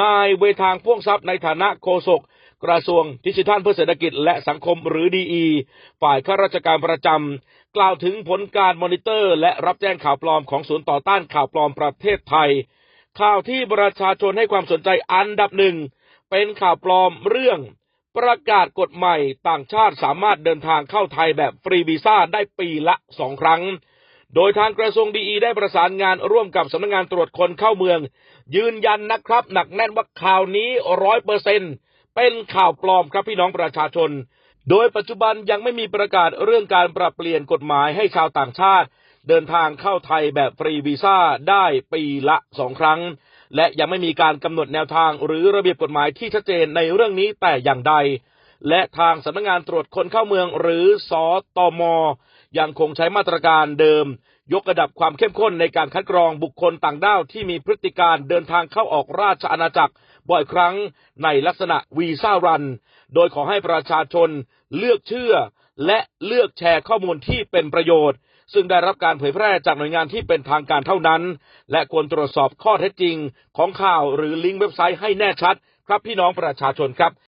นายเวทางพ่วงทรัพย์ในฐานะโฆษกกระทรวงดิจิทัลเพื่อเศรษฐกิจและสังคมหรือดีอีฝ่ายข้าราชการประจำกล่าวถึงผลการมอนิเตอร์ และรับแจ้งข่าวปลอมของศูนย์ต่อต้านข่าวปลอมประเทศไทย ข่าวที่ประชาชนให้ความสนใจอันดับหนึ่ง เป็นข่าวปลอมเรื่อง ประกาศกฎใหม่ต่างชาติสามารถเดินทางเข้าไทยแบบฟรีวีซ่าได้ปีละสองครั้ง โดยทางกระทรวงดีอีได้ประสานงานร่วมกับสำนักงงานตรวจคนเข้าเมือง ยืนยันนะครับ หนักแน่นว่าข่าวนี้ร้อยเปอร์เซ็นเป็นข่าวปลอมครับพี่น้องประชาชน โดยปัจจุบันยังไม่มีประกาศเรื่องการปรับเปลี่ยนกฎหมายให้ชาวต่างชาติ เดินทางเข้าไทยแบบฟรีวีซ่าได้ปีละสองครั้ง และยังไม่มีการกำหนดแนวทางหรือระเบียบกฎหมายที่ชัดเจนในเรื่องนี้แต่อย่างใดและทางสำนักงงานตรวจคนเข้าเมืองหรือสอตม ยังคงใช้มาตรการเดิม ยกระดับความเข้มข้นในการคัดกรองบุคคลต่างด้าวที่มีพฤติการเดินทางเข้าออกราชอาณาจักร บ่อยครั้งในลักษณะวีซ่ารัน โดยขอให้ประชาชนเลือกเชื่อ และเลือกแชร์ข้อมูลที่เป็นประโยชน์ ซึ่งได้รับการเผยแพร่จากหน่วยงานที่เป็นทางการเท่านั้น และควรตรวจสอบข้อเท็จจริงของข่าวหรือลิงก์เว็บไซต์ให้แน่ชัด ครับพี่น้องประชาชนครับ